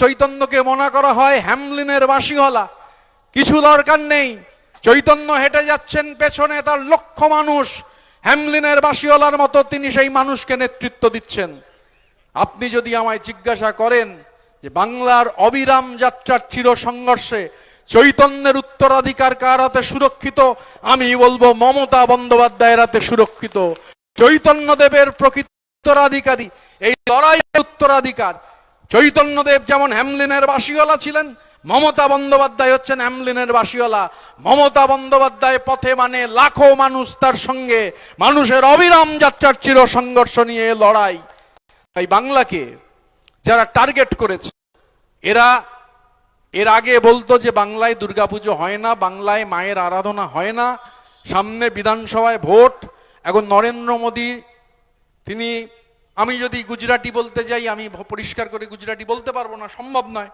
চৈতন্যকে মনে করা হয় হ্যামলিনের বাসিওয়ালা। কিছু দরকার নেই। চৈতন্য হেঁটে যাচ্ছেন পেছনে তার লক্ষ মানুষ। হ্যামলিনের বাসিওয়ালার মতো তিনি সেই মানুষকে নেতৃত্ব দিচ্ছেন। আপনি যদি আমায় জিজ্ঞাসা করেন যে বাংলার অবিরাম যাত্রার চির সংঘর্ষে চৈতন্যের উত্তরাধিকার কার হাতে সুরক্ষিত, আমি বলব মমতা বন্দ্যোপাধ্যায়ের হাতে সুরক্ষিত। চৈতন্যদেবের প্রকৃত উত্তরাধিকারী, এই লড়াইয়ের উত্তরাধিকার চৈতন্যদেব যেমন হ্যামলিনের বাসিওয়ালা ছিলেন, মমতা বন্দ্যোপাধ্যায় হচ্ছেন হ্যামলিনের বাসিওয়ালা। মমতা বন্দ্যোপাধ্যায় পথে মানে লাখো মানুষ তার সঙ্গে, মানুষের অবিরাম যাত্রার চির সংঘর্ষ নিয়ে লড়াই। তাই বাংলাকে যারা টার্গেট করেছে, এরা এর আগে বলতো যে বাংলায় দুর্গাপুজো হয় না, বাংলায় মায়ের আরাধনা হয় না, সামনে বিধানসভায় ভোট, এখন নরেন্দ্র মোদী, তিনি আমি যদি গুজরাটি বলতে যাই আমি পরিষ্কার করে গুজরাটি বলতে পারব না সম্ভব নয়।